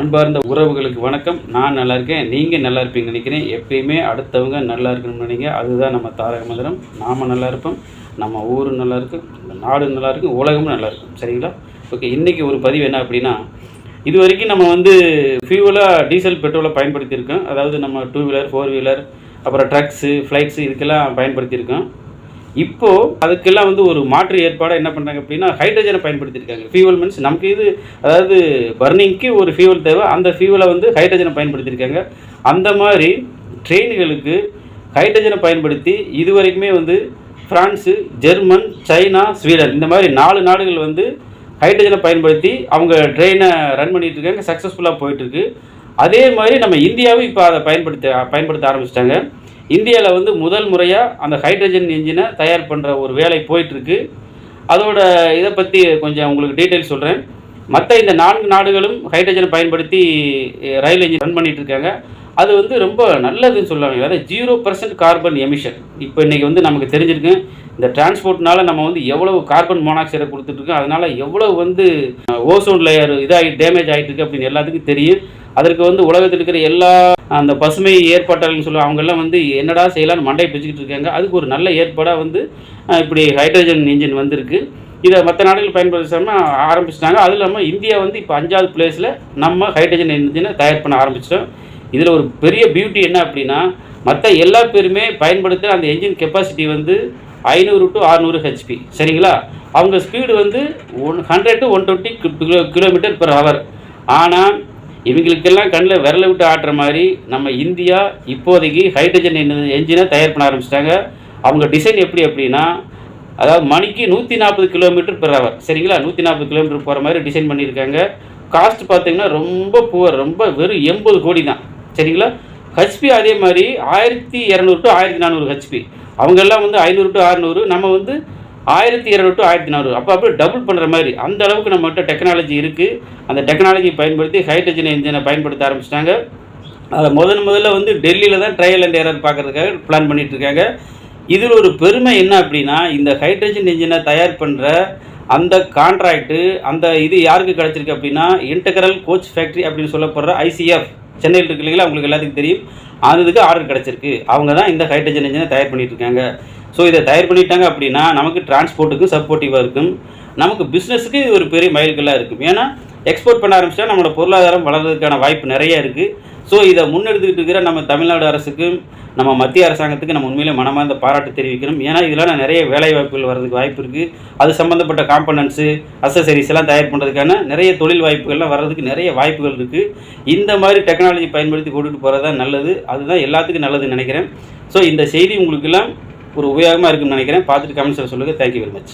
அன்பார்ந்த உறவுகளுக்கு வணக்கம். நான் நல்லா இருக்கேன். நீங்கள் நல்லா இருப்பீங்கன்னு நினைக்கிறேன். எப்பயுமே அடுத்தவங்க நல்லா இருக்கணும்னு நினைங்க. அதுதான் நம்ம தாரக மந்திரம். நாம் நல்லா இருப்போம். நம்ம ஊரும் நல்லா இருக்கும் இந்த நாடு நல்லா இருக்கும் உலகமும் நல்லா இருக்கும் சரிங்களா? ஓகே இன்றைக்கி ஒரு பதிவு என்ன அப்படின்னா இது வரைக்கும் நம்ம வந்து ஃபியூவலாக டீசல் பெட்ரோலை பயன்படுத்தியிருக்கோம். அதாவது நம்ம டூ வீலர் ஃபோர் வீலர் அப்புறம் ட்ரக்ஸு ஃப்ளைட்ஸு இதுக்கெல்லாம் பயன்படுத்தியிருக்கோம். இப்போது அதுக்கெல்லாம் வந்து ஒரு மாற்று ஏற்பாடாக என்ன பண்ணுறாங்க அப்படின்னா ஹைட்ரஜனை பயன்படுத்தியிருக்காங்க ஃபியூவல் மீன்ஸ் நமக்கு இது அதாவது பர்னிங்க்கு ஒரு ஃபியூவல் தேவை. அந்த ஃபியூவலை வந்து ஹைட்ரஜனை பயன்படுத்தியிருக்காங்க அந்த மாதிரி ட்ரெயின்களுக்கு ஹைட்ரஜனை பயன்படுத்தி இது வரைக்குமே வந்து ஃப்ரான்ஸு ஜெர்மன் சைனா ஸ்வீடன் இந்த மாதிரி நாலு நாடுகள் வந்து ஹைட்ரஜனை பயன்படுத்தி அவங்க ட்ரெயினை ரன் பண்ணிகிட்டு இருக்காங்க. சக்ஸஸ்ஃபுல்லாக போயிட்டுருக்கு அதே மாதிரி நம்ம இந்தியாவும் இப்போ அதை பயன்படுத்த பயன்படுத்த ஆரம்பிச்சிட்டாங்க. இந்தியாவில் வந்து முதல் முறையாக அந்த ஹைட்ரஜன் இன்ஜினை தயார் பண்ணுற ஒரு வேலை போயிட்டுருக்கு. அதோட இதை பற்றி கொஞ்சம் உங்களுக்கு டீட்டெயில் சொல்கிறேன் மற்ற இந்த நான்கு நாடுகளும் ஹைட்ரஜனை பயன்படுத்தி ரயில் இன்ஜின் ரன் பண்ணிகிட்ருக்காங்க இருக்காங்க அது வந்து ரொம்ப நல்லதுன்னு சொல்லுவாங்க. அதாவது ஜீரோ பர்சன்ட் கார்பன் எமிஷன். இப்போ இன்றைக்கி வந்து நமக்கு தெரிஞ்சிருக்கு இந்த டிரான்ஸ்போர்ட்னால நம்ம வந்து எவ்வளவு கார்பன் மோனாக்சைடை கொடுத்துட்ருக்கோம் அதனால் எவ்வளவு வந்து ஓசோன் லேயர் இதாகி டேமேஜ் ஆகிட்டு இருக்கு அப்படின்னு எல்லாத்துக்கும் தெரியும். அதற்கு வந்து உலகத்தில் இருக்கிற எல்லா அந்த பசுமை ஏற்பாட்டாளர்னு சொல்லுவாங்க அவங்கெல்லாம் வந்து என்னடா செய்யலாம்னு மண்டையை பிடிச்சிக்கிட்டு இருக்காங்க. அதுக்கு ஒரு நல்ல ஏற்பாடாக வந்து இப்படி ஹைட்ரஜன் இன்ஜின் வந்திருக்கு. இதை மற்ற நாடுகள் பயன்படுத்தாமல் ஆரம்பிச்சிட்டாங்க. அதுவும் இல்லாமல் இந்தியா வந்து இப்போ அஞ்சாவது பிளேஸில் நம்ம ஹைட்ரஜன் இன்ஜினை தயார் பண்ண ஆரம்பிச்சிட்டோம். இதில் ஒரு பெரிய பியூட்டி என்ன அப்படின்னா மற்ற எல்லா பேருமே பயன்படுத்துகிற அந்த என்ஜின் கெப்பாசிட்டி வந்து ஐநூறு டு அறுநூறு ஹெச்பி சரிங்களா? அவங்க ஸ்பீடு வந்து one hundred to one twenty kilo kilometre per hour ஆனால் இவங்களுக்கெல்லாம் கண்ணில் விரல விட்டு ஆட்டுற மாதிரி நம்ம இந்தியா இப்போதைக்கு ஹைட்ரஜன் என்ஜினை தயார் பண்ண ஆரம்பிச்சிட்டாங்க. அவங்க டிசைன் எப்படி அப்படின்னா அதாவது மணிக்கு நூற்றி நாற்பது கிலோமீட்டர் பெர் ஹவர் சரிங்களா? நூற்றி நாற்பது கிலோமீட்டர் போகிற மாதிரி டிசைன் பண்ணியிருக்காங்க. காஸ்ட் பார்த்தீங்கன்னா ரொம்ப புவர் ரொம்ப வெறும் எண்பது கோடி தான். சரிங்களா? ஹெச்பி அதே மாதிரி ஆயிரத்தி இரநூறு டு ஆயிரத்தி நானூறு ஹெச்பி அவங்கெல்லாம் வந்து ஐநூறு டு அறுநூறு நம்ம வந்து ஆயிரத்தி இருநூறு டு ஆயிரத்தி நானூறு. அப்போ அப்படியே டபுள் பண்ணுற மாதிரி. அந்த அளவுக்கு நம்மகிட்ட டெக்னாலஜி இருக்குது அந்த டெக்னாலஜியை பயன்படுத்தி ஹைட்ரஜன் இன்ஜினை பயன்படுத்த ஆரம்பிச்சிட்டாங்க. அதை முதன் முதல்ல வந்து டெல்லியில் தான் ட்ரையல் அண்ட் ஏரர் பார்க்கறதுக்காக பிளான் பண்ணிகிட்ருக்காங்க இருக்காங்க. இதில் ஒரு பெருமை என்ன அப்படின்னா இந்த ஹைட்ரஜன் இன்ஜினை தயார் பண்ணுற அந்த கான்ட்ராக்டு அந்த இது யாருக்கு கிடச்சிருக்கு அப்படின்னா இன்டகரல் கோச் ஃபேக்ட்ரி அப்படின்னு சொல்லப்படுற ஐசிஎஃப் சென்னையில் இருக்கு இல்லைங்களா? உங்களுக்கு எல்லாத்துக்கும் தெரியும். அந்த இதுக்கு ஆர்டர் கிடச்சிருக்கு. அவங்க தான் இந்த ஹைட்ரஜன் இன்ஜினை தயார் பண்ணிகிட்ருக்காங்க இருக்காங்க. ஸோ இதை தயார் பண்ணிட்டாங்க அப்படின்னா நமக்கு டிரான்ஸ்போர்ட்டுக்கும் சப்போர்ட்டிவாக இருக்கும். நமக்கு பிஸ்னஸுக்கு இது ஒரு பெரிய மைல்கல்லாக இருக்கும். ஏன்னா எக்ஸ்போர்ட் பண்ண ஆரம்பிச்சா நம்மளோட பொருளாதாரம் வளர்றதுக்கான வாய்ப்பு நிறைய இருக்குது ஸோ இதை முன்னெடுத்துக்கிட்டு இருக்கிற நம்ம தமிழ்நாடு அரசுக்கும் நம்ம மத்திய அரசாங்கத்துக்கு நம்ம உண்மையிலே மனமார்ந்த பாராட்டு தெரிவிக்கணும். ஏன்னா இதெல்லாம் நிறைய வேலை வாய்ப்புகள் வர்றதுக்கு வாய்ப்பு இருக்குது அது சம்மந்தப்பட்ட காம்பனன்ட்ஸு அசசரிஸ் எல்லாம் தயார் பண்ணுறதுக்கான நிறைய தொழில் வாய்ப்புகள்லாம் வர்றதுக்கு நிறைய வாய்ப்புகள் இருக்குது இந்த மாதிரி டெக்னாலஜி பயன்படுத்தி கொண்டுட்டு போகிறது தான் நல்லது. அதுதான் எல்லாத்துக்கும் நல்லதுன்னு நினைக்கிறேன். ஸோ இந்த செய்தி உங்களுக்கெல்லாம் ஒரு உபயோகமாக இருக்குன்னு நினைக்கிறேன். பார்த்துட்டு கமெண்ட்ஸில் சொல்லுங்கள் தேங்க்யூ வெரி மச்